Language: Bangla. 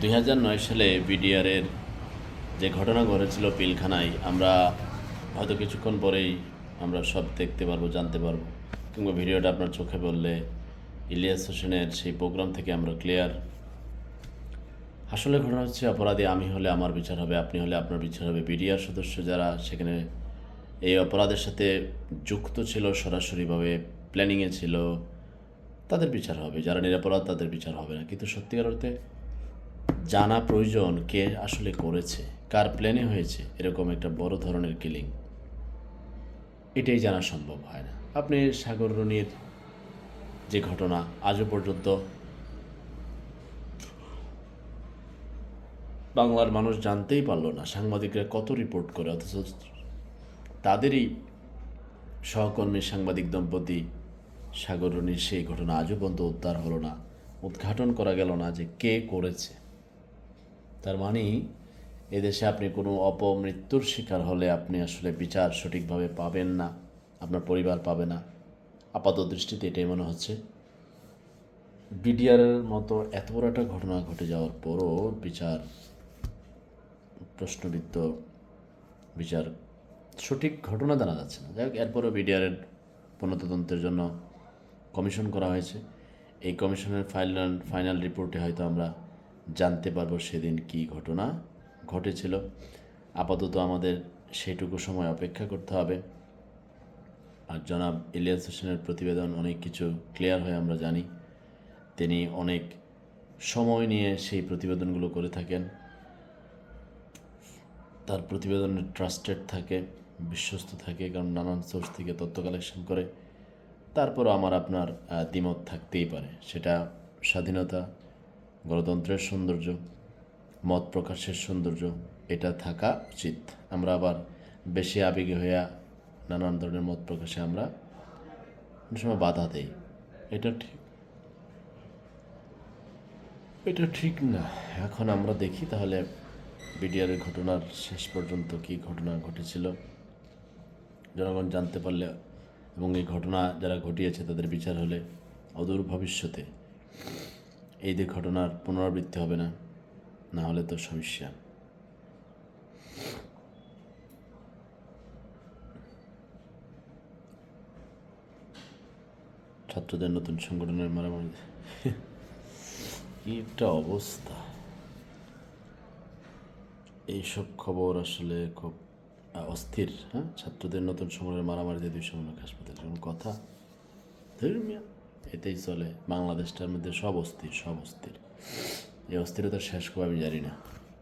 দুই সালে বিডিআরের যে ঘটনা ঘটেছিল পিলখানায়, আমরা হয়তো কিছুক্ষণ পরেই আমরা সব দেখতে পারব, জানতে পারব। কিংবা ভিডিওটা আপনার চোখে বললে ইলিয়াস হোসেনের সেই প্রোগ্রাম থেকে আমরা ক্লিয়ার। আসলে ঘটনা হচ্ছে, অপরাধী আমি হলে আমার বিচার হবে, আপনি হলে আপনার বিচার হবে। বিডিআর সদস্য যারা, সেখানে এই অপরাধের সাথে যুক্ত ছিল, সরাসরিভাবে প্ল্যানিংয়ে ছিল, তাদের বিচার হবে। যারা নিরাপরাধ, তাদের বিচার হবে না। কিন্তু সত্যিকার অর্থে জানা প্রয়োজন কে আসলে করেছে, কার প্ল্যানে হয়েছে, এরকম একটা বড় ধরনের কিলিং এটাই জানা সম্ভব হয় না। আপনি সাগর রনির যে ঘটনা, আজও পর্যন্ত বাংলার মানুষ জানতেই পারল না, সাংবাদিকরা কত রিপোর্ট করে, অথচ তাদেরই সহকর্মী সাংবাদিক দম্পতি সাগর রনির সেই ঘটনা আজও পর্যন্ত উদ্ধার হলো না, উদ্ঘাটন করা গেল না যে কে করেছে। তার মানে এদেশে আপনি কোনো অপমৃত্যুর শিকার হলে আপনি আসলে বিচার সঠিকভাবে পাবেন না, আপনার পরিবার পাবে না। আপাত দৃষ্টিতে এটাই মনে হচ্ছে। বিডিআরের মতো এত বড় একটা ঘটনা ঘটে যাওয়ার পরও বিচার, প্রশ্নবিদ্ধ বিচার সঠিক ঘটনা জানা যাচ্ছে না। যাই হোক, এরপরও বিডিআরের পুনঃতদন্তের জন্য কমিশন করা হয়েছে। এই কমিশনের ফাইনাল ফাইনাল রিপোর্টে হয়তো আমরা জানতে পারব সেদিন কি ঘটনা ঘটেছিল। আপাতত আমাদের সেটুকু সময় অপেক্ষা করতে হবে। আর জনাব ইলিয়াস হোসেনের প্রতিবেদন অনেক কিছু ক্লিয়ার হয়ে, আমরা জানি। তিনি অনেক সময় নিয়ে সেই প্রতিবেদনগুলো করে থাকেন। তার প্রতিবেদন ট্রাস্টেড থাকে, বিশ্বস্ত থাকে, কারণ নানান সোর্স থেকে তথ্য কালেকশন করে। তারপরও আমার আপনার দ্বিমত থাকতেই পারে। সেটা স্বাধীনতা গণতন্ত্রের সৌন্দর্য, মত প্রকাশের সৌন্দর্য, এটা থাকা উচিত। আমরা আবার বেশি আবেগী হইয়া নানান ধরনের মত প্রকাশে আমরা সময় বাধা দেই। এটা ঠিক। এটা ঠিক না। এখন আমরা দেখি তাহলে বিডিআরের ঘটনার শেষ পর্যন্ত কি ঘটনা ঘটেছিল। জনগণ জানতে পারলে এবং এই ঘটনা যারা ঘটিয়েছে তাদের বিচার হলে অদূর ভবিষ্যতে। এই যে ঘটনার পুনরাবৃত্তি হবে না না হলে তো সমস্যা। ছাত্রদের নতুন সংগঠনের মারামারি। কি একটা অবস্থা। এইসব খবর আসলে খুব অস্থির হ্যাঁ? ছাত্রদের নতুন সংগঠনের মারামারিতে দুইশো মনে হাসপাতাল। কথা? ধর্মিয়া? এতেই চলে। বাংলাদেশটার মধ্যে সব অস্থির সব অস্থির। এই অস্থিরতা শেষ কবে আমি জানি না।